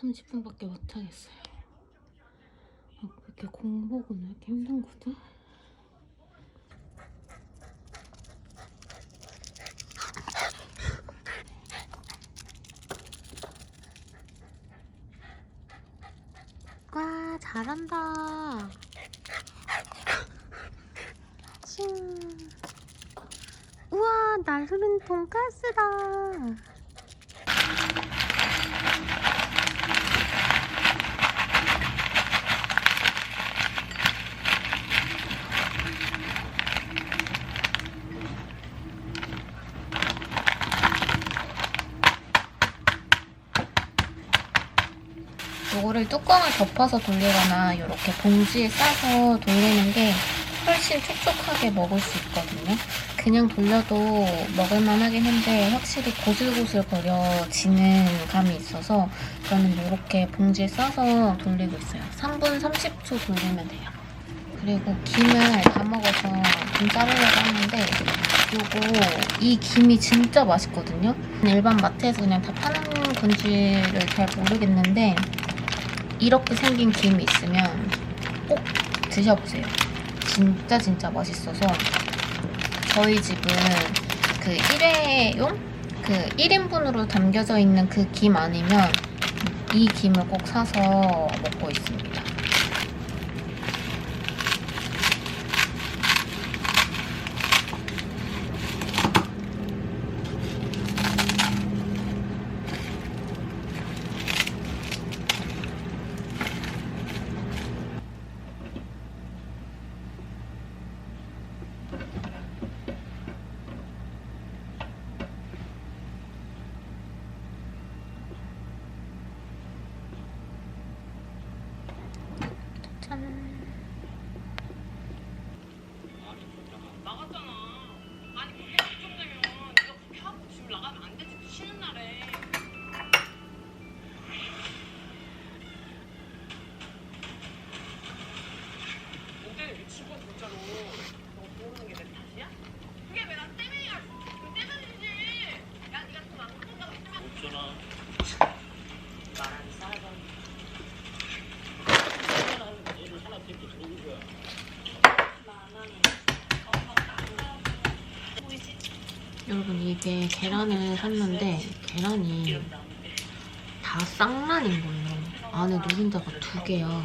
30분밖에 못하겠어요. 아, 이렇게 공복은 왜 이렇게 힘든 거지? 와, 잘한다. 칭. 우와, 날 흐른 돈가스다. 요거를 뚜껑을 덮어서 돌리거나 이렇게 봉지에 싸서 돌리는 게 훨씬 촉촉하게 먹을 수 있거든요. 그냥 돌려도 먹을만 하긴 한데 확실히 고슬고슬거려지는 감이 있어서 저는 이렇게 봉지에 싸서 돌리고 있어요. 3분 30초 돌리면 돼요. 그리고 김을 다 먹어서 김 자르려고 하는데 요거 이 김이 진짜 맛있거든요. 일반 마트에서 그냥 다 파는 건지를 잘 모르겠는데 이렇게 생긴 김이 있으면 꼭 드셔보세요. 진짜 진짜 맛있어서 저희 집은 그 일회용 그 1인분으로 담겨져 있는 그 김 아니면 이 김을 꼭 사서 먹고 있습니다. 짠. 나갔잖아. 아니 그게 걱정되면 네가 그렇게 하고 집을 나가면 안 되지. 쉬는 날에. 근데 미치고 진짜로 너 모르는 게 내 탓이야? 그게 왜 나 때문이야? 그 때문이지. 야 네가 돈안 갚는다고 했으면 없잖아. 말하는 사람. 하는 애를 하나 데리고 들어온 거야. 여러분 이게 계란을 샀는데 계란이 다 쌍란인 거예요. 안에 노른자가 두 개야.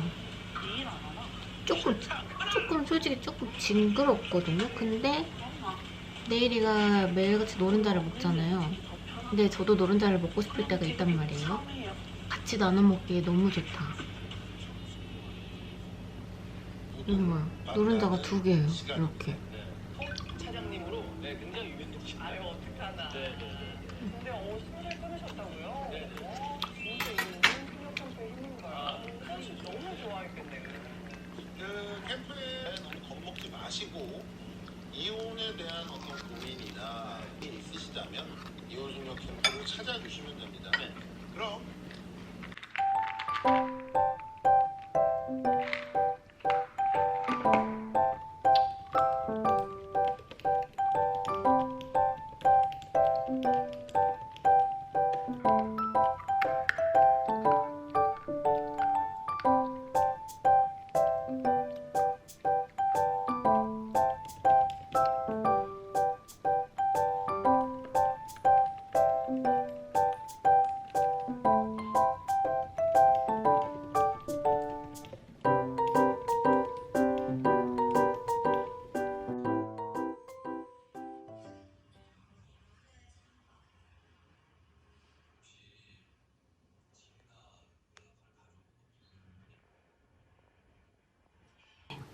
조금 조금 솔직히 조금 징그럽거든요. 근데 내일이가 매일같이 노른자를 먹잖아요. 근데 저도 노른자를 먹고 싶을 때가 있단 말이에요. 같이 나눠 먹기에 너무 좋다. 이거 뭐야? 노른자가 두 개예요. 이렇게.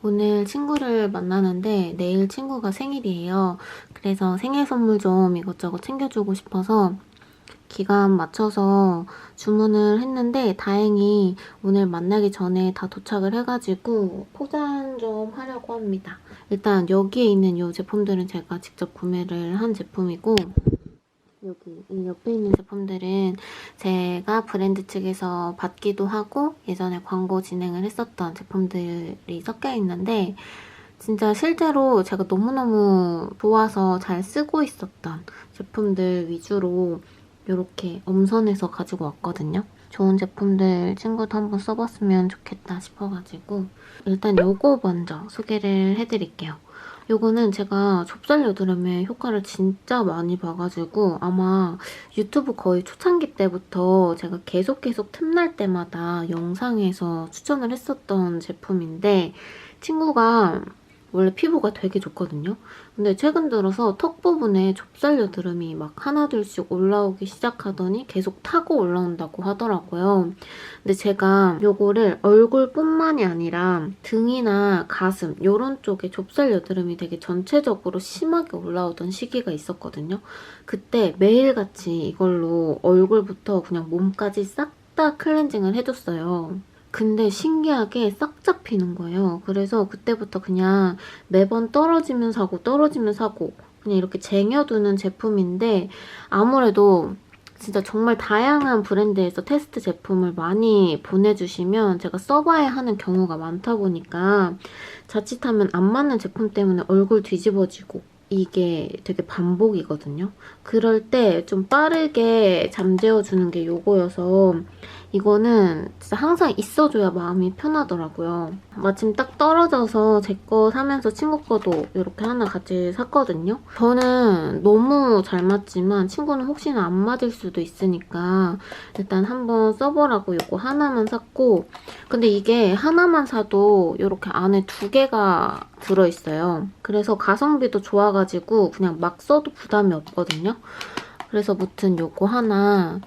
오늘 친구를 만나는데 내일 친구가 생일이에요. 그래서 생일 선물 좀 이것저것 챙겨주고 싶어서 기간 맞춰서 주문을 했는데 다행히 오늘 만나기 전에 다 도착을 해가지고 포장 좀 하려고 합니다. 일단 여기에 있는 이 제품들은 제가 직접 구매를 한 제품이고 여기 이 옆에 있는 제품들은 제가 브랜드 측에서 받기도 하고 예전에 광고 진행을 했었던 제품들이 섞여 있는데 진짜 실제로 제가 너무너무 좋아서 잘 쓰고 있었던 제품들 위주로 이렇게 엄선해서 가지고 왔거든요. 좋은 제품들 친구도 한번 써봤으면 좋겠다 싶어가지고 일단 요거 먼저 소개를 해드릴게요. 요거는 제가 좁쌀 여드름에 효과를 진짜 많이 봐가지고 아마 유튜브 거의 초창기 때부터 제가 계속 계속 틈날 때마다 영상에서 추천을 했었던 제품인데 친구가 원래 피부가 되게 좋거든요. 근데 최근 들어서 턱 부분에 좁쌀 여드름이 막 하나둘씩 올라오기 시작하더니 계속 타고 올라온다고 하더라고요. 근데 제가 요거를 얼굴뿐만이 아니라 등이나 가슴 요런 쪽에 좁쌀 여드름이 되게 전체적으로 심하게 올라오던 시기가 있었거든요. 그때 매일같이 이걸로 얼굴부터 그냥 몸까지 싹 다 클렌징을 해줬어요. 근데 신기하게 싹 잡히는 거예요. 그래서 그때부터 그냥 매번 떨어지면 사고 떨어지면 사고 그냥 이렇게 쟁여두는 제품인데 아무래도 진짜 정말 다양한 브랜드에서 테스트 제품을 많이 보내주시면 제가 써봐야 하는 경우가 많다 보니까 자칫하면 안 맞는 제품 때문에 얼굴 뒤집어지고 이게 되게 반복이거든요. 그럴 때 좀 빠르게 잠재워주는 게 요거여서 이거는 진짜 항상 있어줘야 마음이 편하더라고요. 마침 딱 떨어져서 제 거 사면서 친구 거도 이렇게 하나 같이 샀거든요. 저는 너무 잘 맞지만 친구는 혹시나 안 맞을 수도 있으니까 일단 한번 써보라고 이거 하나만 샀고 근데 이게 하나만 사도 이렇게 안에 두 개가 들어있어요. 그래서 가성비도 좋아가지고 그냥 막 써도 부담이 없거든요. 그래서 무튼 요거 하나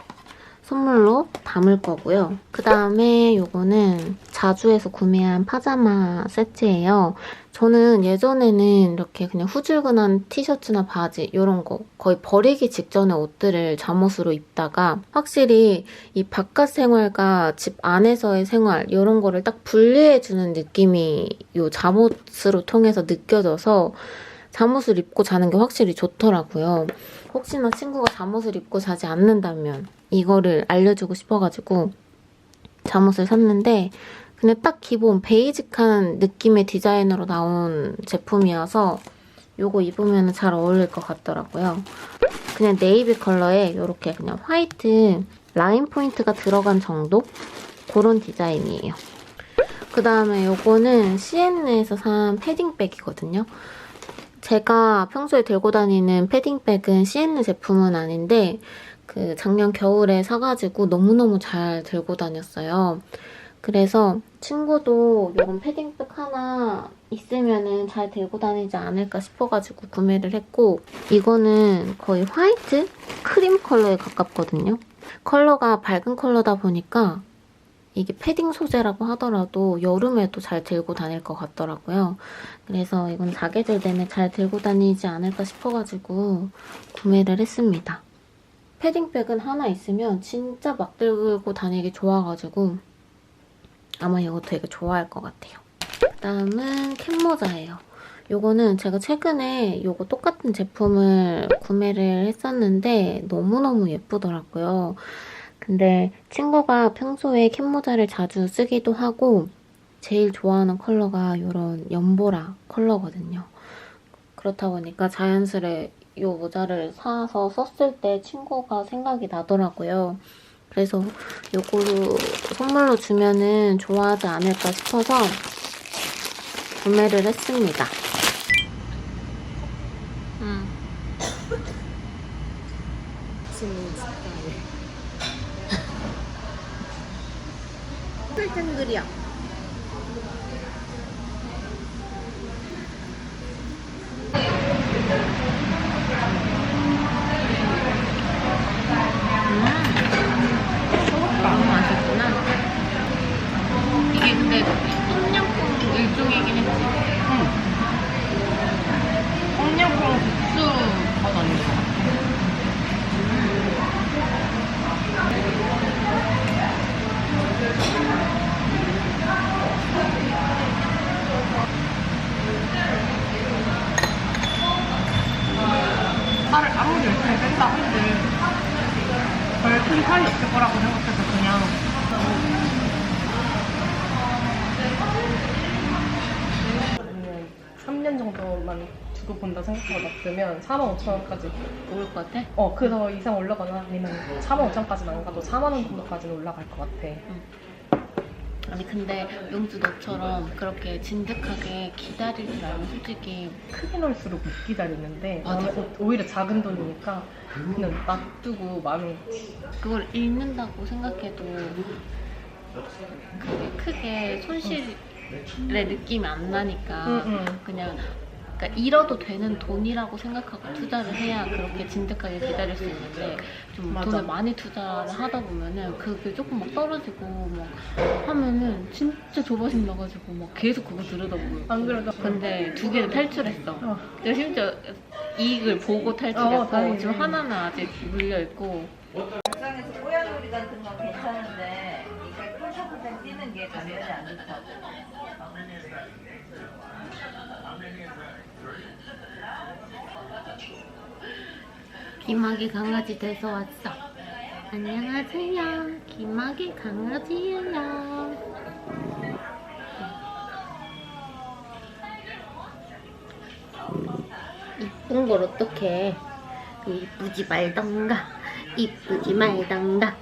선물로 담을 거고요. 그 다음에 요거는 자주에서 구매한 파자마 세트예요. 저는 예전에는 이렇게 그냥 후줄근한 티셔츠나 바지 이런 거 거의 버리기 직전의 옷들을 잠옷으로 입다가 확실히 이 바깥 생활과 집 안에서의 생활 이런 거를 딱 분리해주는 느낌이 요 잠옷으로 통해서 느껴져서 잠옷을 입고 자는 게 확실히 좋더라고요. 혹시나 친구가 잠옷을 입고 자지 않는다면 이거를 알려주고 싶어가지고 잠옷을 샀는데 근데 딱 기본 베이직한 느낌의 디자인으로 나온 제품이어서 요거 입으면 잘 어울릴 것 같더라고요. 그냥 네이비 컬러에 이렇게 그냥 화이트 라인 포인트가 들어간 정도? 그런 디자인이에요. 그 다음에 요거는 CN에서 산 패딩백이거든요. 제가 평소에 들고 다니는 패딩백은 CN 제품은 아닌데 그 작년 겨울에 사가지고 너무너무 잘 들고 다녔어요. 그래서 친구도 이런 패딩백 하나 있으면은 잘 들고 다니지 않을까 싶어가지고 구매를 했고 이거는 거의 화이트? 크림 컬러에 가깝거든요. 컬러가 밝은 컬러다 보니까 이게 패딩 소재라고 하더라도 여름에도 잘 들고 다닐 것 같더라고요. 그래서 이건 사계절 내내 잘 들고 다니지 않을까 싶어가지고 구매를 했습니다. 패딩백은 하나 있으면 진짜 막 들고 다니기 좋아가지고 아마 이거 되게 좋아할 것 같아요. 다음은 캡모자예요. 요거는 제가 최근에 요거 똑같은 제품을 구매를 했었는데 너무너무 예쁘더라고요. 근데 친구가 평소에 캡모자를 자주 쓰기도 하고 제일 좋아하는 컬러가 이런 연보라 컬러거든요. 그렇다 보니까 자연스레 이 모자를 사서 썼을 때 친구가 생각이 나더라고요. 그래서 요거로 선물로 주면은 좋아하지 않을까 싶어서 구매를 했습니다. 음. 풀탱글이야. 너무 맛있구나. 이게 근데 똠양꿍 일종이긴 했지. 응. 똠양꿍 국수 버전인 것 같아. 살을 아무리 열심히 뺀다 한들 별 큰 살이 없을 거라고 생각해서 그냥 3년 정도만 생각하고 놔두면 4만 5천 원까지 모를 것 같아? 어 그 더 이상 올라가나 아니면 4만 5천까지는 안 가도 4만 원 정도까지는 올라갈 것 같아 아니 근데 용주 너처럼 그렇게 진득하게 기다리지 말고 솔직히 크게 넣을수록 못 기다리는데 맞아. 나는 오히려 작은 돈이니까 그냥 놔두고 마음이 그걸 잃는다고 생각해도 그게 크게 손실의 느낌이 안 나니까 응, 응. 그냥 그러니까 잃어도 되는 돈이라고 생각하고 투자를 해야 그렇게 진득하게 기다릴 수 있는데 좀 맞아. 돈을 많이 투자를 하다 보면은 그게 조금 막 떨어지고 막 하면은 진짜 조바심 나가지고 막 계속 그거 들여다보고 안 그래도 근데 두 개는 탈출했어. 어. 근데 심지어 이익을 보고 탈출했고 어. 지금 하나는 아직 물려 있고 영상에서 뽀얀놀이 같은 건 괜찮은데 이게 폴짝폴짝 뛰는 게 감면이 안 좋다고. 기막이 강아지 돼서 왔어. 안녕하세요. 기막이 강아지예요. 이쁜 걸 어떡해. 이쁘지 말던가. 이쁘지 말던가.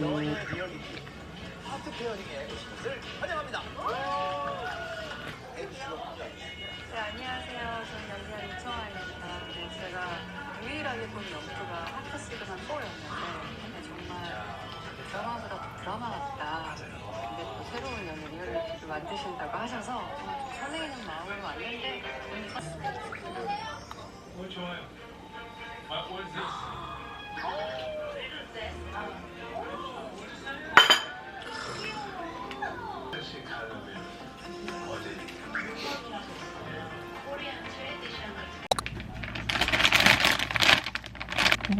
연애 리얼리티 하트 페어링의 신을 환영합니다. 네, 안녕하세요. 저는 연기한 이청아입니다. 네, 제가 유일하게 본 영화가 하트 시그만 4였는데 네, 정말 드라마보다 드라마 같다. 근데 또 새로운 연애 리얼리티를 만드신다고 하셔서 정말 좀 설레이는 마음으로 왔는데 운이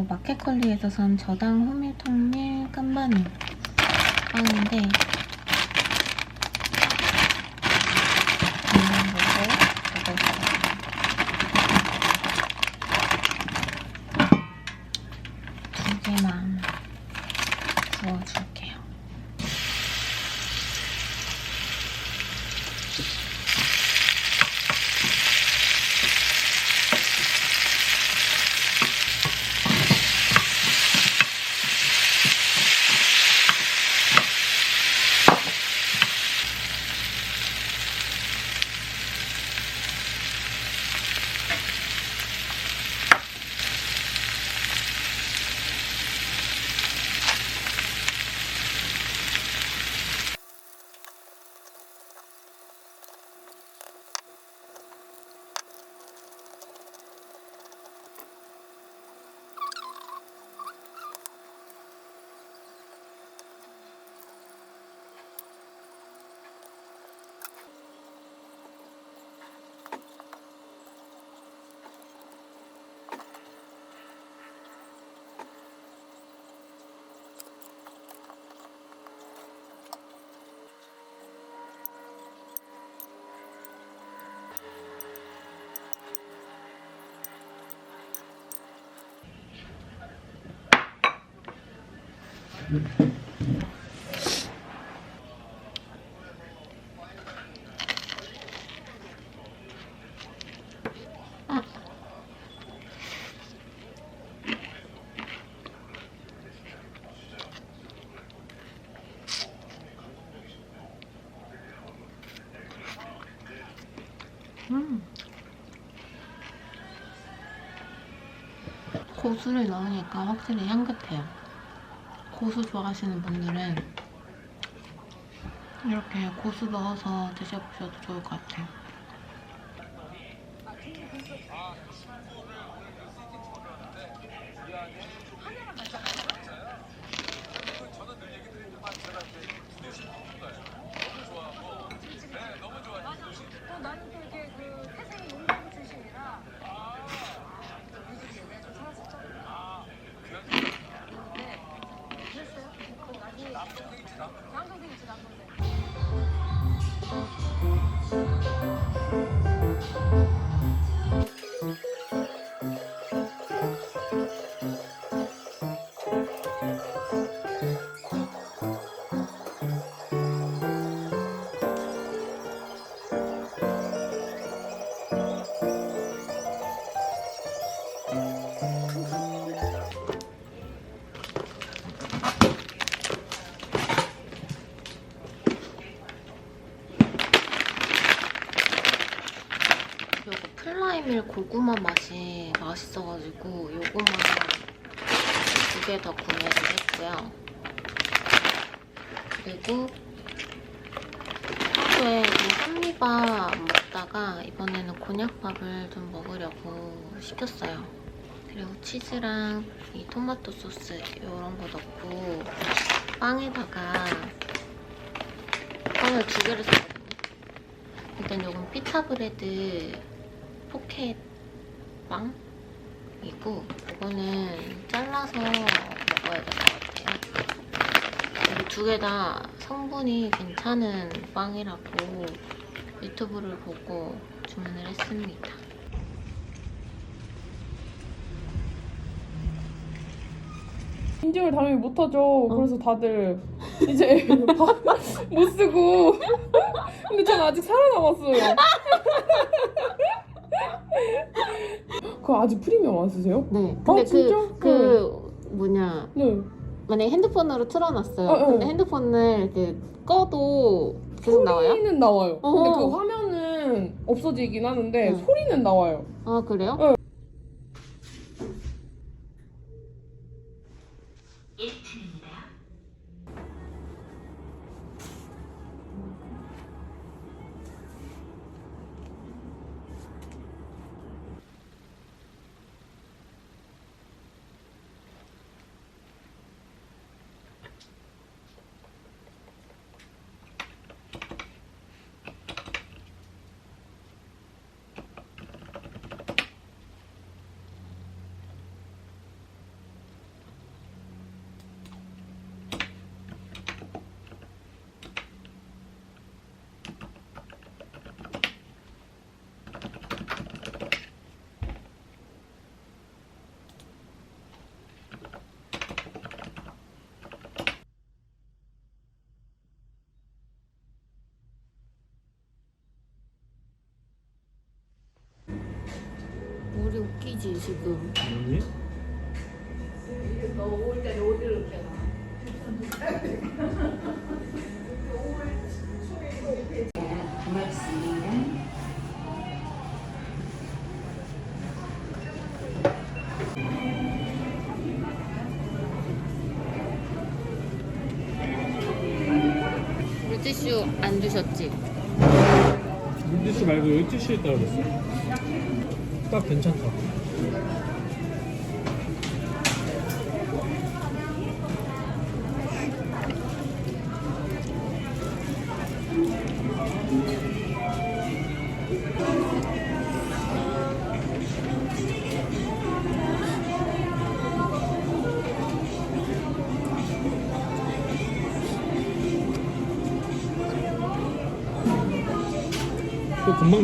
그리고 마켓컬리에서 산 저당 호밀 통밀 깐바니 빵인데 음, 이거 이거 두 개만 구워줄게요. 음. 고수를 넣으니까 확실히 향긋해요. 고수 좋아하시는 분들은 이렇게 고수 넣어서 드셔보셔도 좋을 것 같아요. 개 더 구매를 했고요. 그리고 평소에 그 현미밥 먹다가 이번에는 곤약밥을 좀 먹으려고 시켰어요. 그리고 치즈랑 이 토마토 소스 이런 거 넣고 빵에다가 빵을 두 개를 샀거든요. 일단 요건 피타 브레드 포켓 빵이고 이거는 잘라서 먹어야 될 것 같아요. 그리고 두 개 다 성분이 괜찮은 빵이라고 유튜브를 보고 주문을 했습니다. 인증을 당연히 못하죠. 그래서 다들 이제 바- 못 쓰고. 근데 전 아직 살아남았어요. 그거 아직 프리미엄 안 쓰세요? 네. 근데 아, 진짜? 그, 그 뭐냐 네. 만약에 핸드폰으로 틀어놨어요. 어, 어. 근데 핸드폰을 이렇게 꺼도 계속 나와요? 소리는 나와요. 근데 어. 그 화면은 없어지긴 하는데 응. 소리는 나와요. 아 그래요? 어. 웃기지 지금. 아니? 물티슈 안 주셨지? 물티슈 말고 여기 티슈 있다고 그랬어. 딱 괜찮다.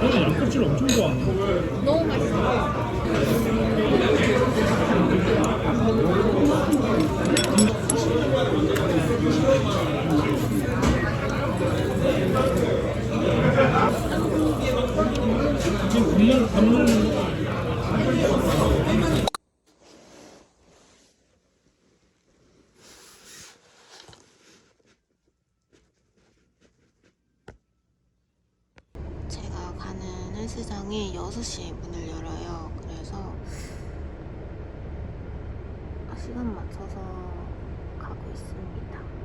음, 양꼬치를 엄청 좋아하네. 너무 맛있어. 지금 국물 밥 먹는 헬스장이 6시에 문을 열어요. 그래서 시간 맞춰서 가고 있습니다.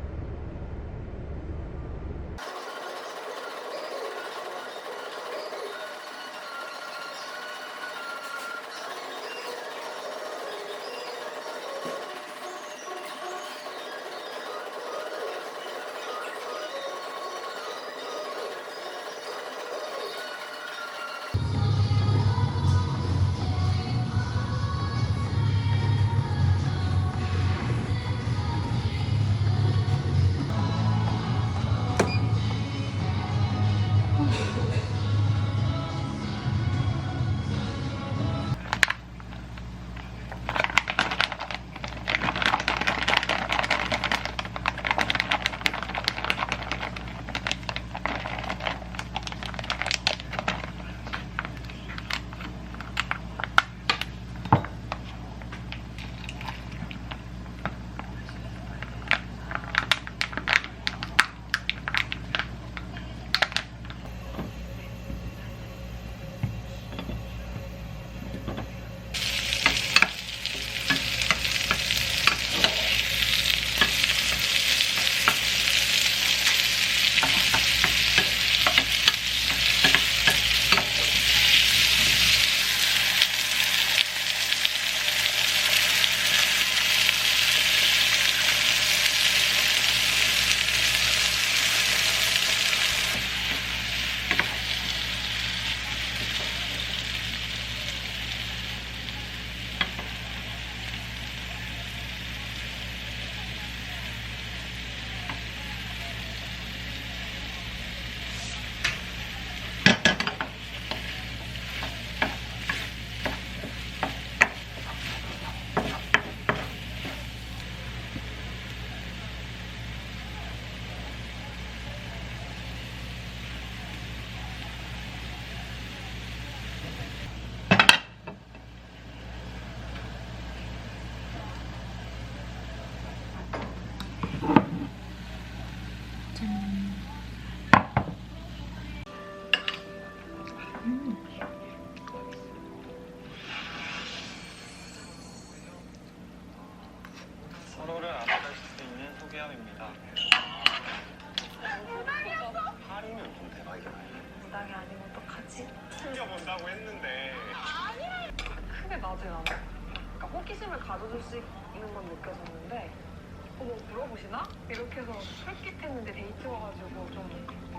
할인은 좀 대박이긴 해. 무당이 아니면 어떡하지? 챙겨본다고 했는데 크게 나지 않아. 그러니까 호기심을 가져줄 수 있는 건 느껴졌는데 어머 물어보시나? 이렇게 해서 솔깃했는데 데이트 와가지고 좀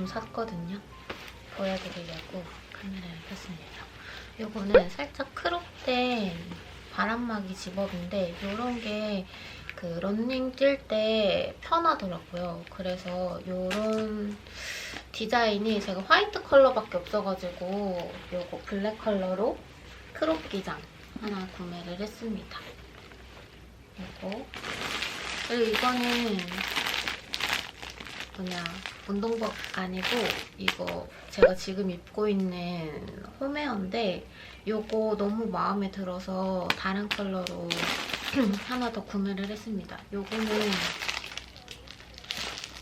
좀 샀거든요. 보여드리려고 카메라를 켰습니다. 요거는 살짝 크롭된 바람막이 집업인데 요런 게 그 런닝 뛸 때 편하더라고요. 그래서 요런 디자인이 제가 화이트 컬러밖에 없어가지고 요거 블랙 컬러로 크롭 기장 하나 구매를 했습니다. 요거 그리고 이거는 뭐냐 운동복 아니고 이거 제가 지금 입고 있는 홈웨어인데 요거 너무 마음에 들어서 다른 컬러로 하나 더 구매를 했습니다. 요거는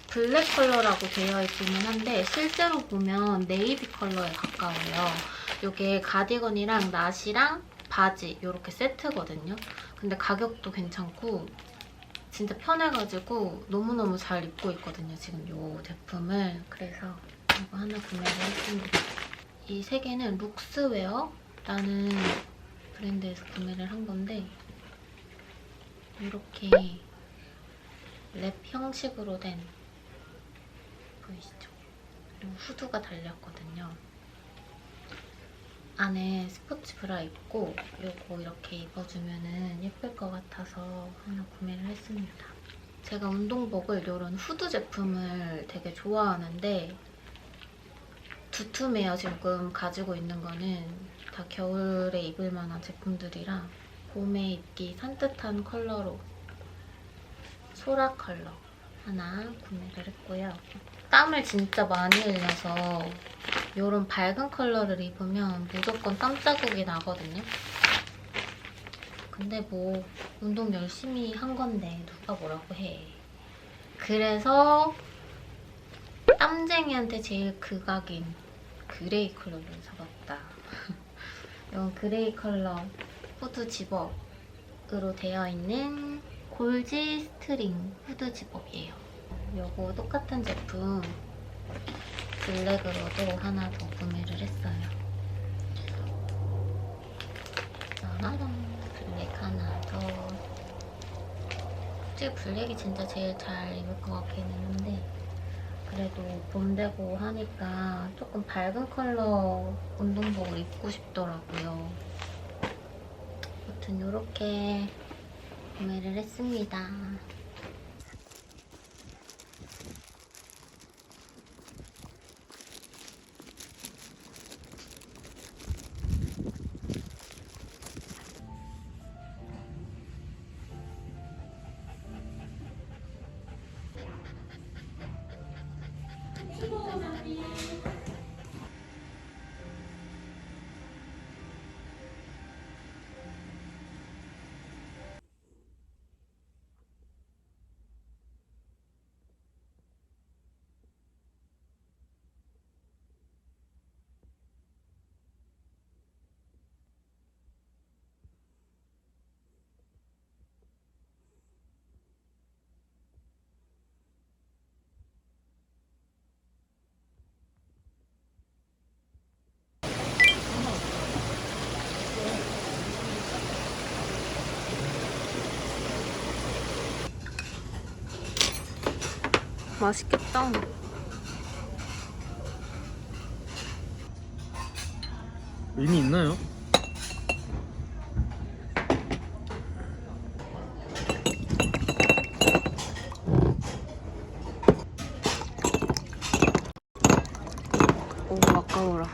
블랙 컬러라고 되어 있기는 한데 실제로 보면 네이비 컬러에 가까워요. 요게 가디건이랑 나시랑 바지 이렇게 세트거든요. 근데 가격도 괜찮고 진짜 편해가지고 너무너무 잘 입고 있거든요. 지금 이 제품을. 그래서 이거 하나 구매를 했습니다. 이 세 개는 룩스웨어라는 브랜드에서 구매를 한 건데 이렇게 랩 형식으로 된 보이시죠? 요 후드가 달렸거든요. 안에 스포츠 브라 입고 요거 이렇게 입어주면은 예쁠 것 같아서 하나 구매를 했습니다. 제가 운동복을 이런 후드 제품을 되게 좋아하는데 두툼해요. 지금 가지고 있는 거는 다 겨울에 입을 만한 제품들이라 봄에 입기 산뜻한 컬러로 소라 컬러 하나 구매를 했고요. 땀을 진짜 많이 흘려서 이런 밝은 컬러를 입으면 무조건 땀 자국이 나거든요. 근데 뭐 운동 열심히 한 건데 누가 뭐라고 해. 그래서 땀쟁이한테 제일 극악인 그레이 컬러를 사봤다. 이건 그레이 컬러 후드 집업으로 되어 있는 골지 스트링 후드 집업이에요. 요거 똑같은 제품 블랙으로도 하나 더 구매를 했어요. 짜라란 블랙 하나 더. 솔직히 블랙이 진짜 제일 잘 입을 것 같기는 한데 그래도 봄 되고 하니까 조금 밝은 컬러 운동복을 입고 싶더라고요. 아무튼 이렇게 구매를 했습니다. 맛있겠다. 의미 있나요? 오, 아까워라.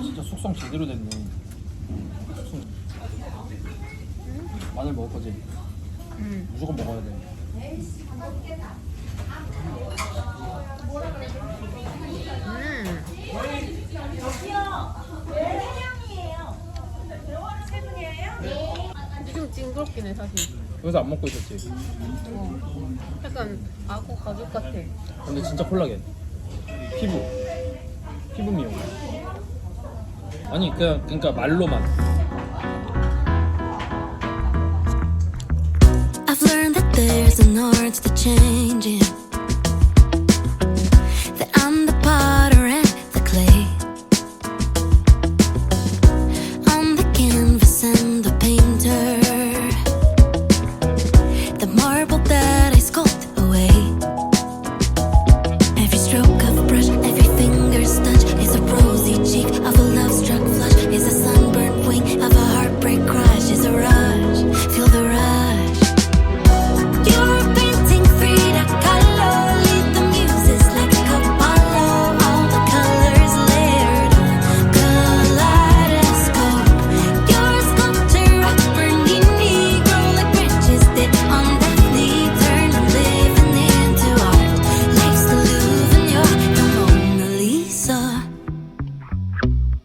진짜 숙성 제대로 됐네. 숙성. 마늘 먹을 거지? 무조건 먹어야 돼. 좀 징그럽긴 해 사실. 여기서 안 먹고 있었지. 약간 악어 가죽 같아. 근데 진짜 콜라겐. 피부. 피부 미용. 아니 그냥 그러니까 말로만. I've learned that there's an art to changing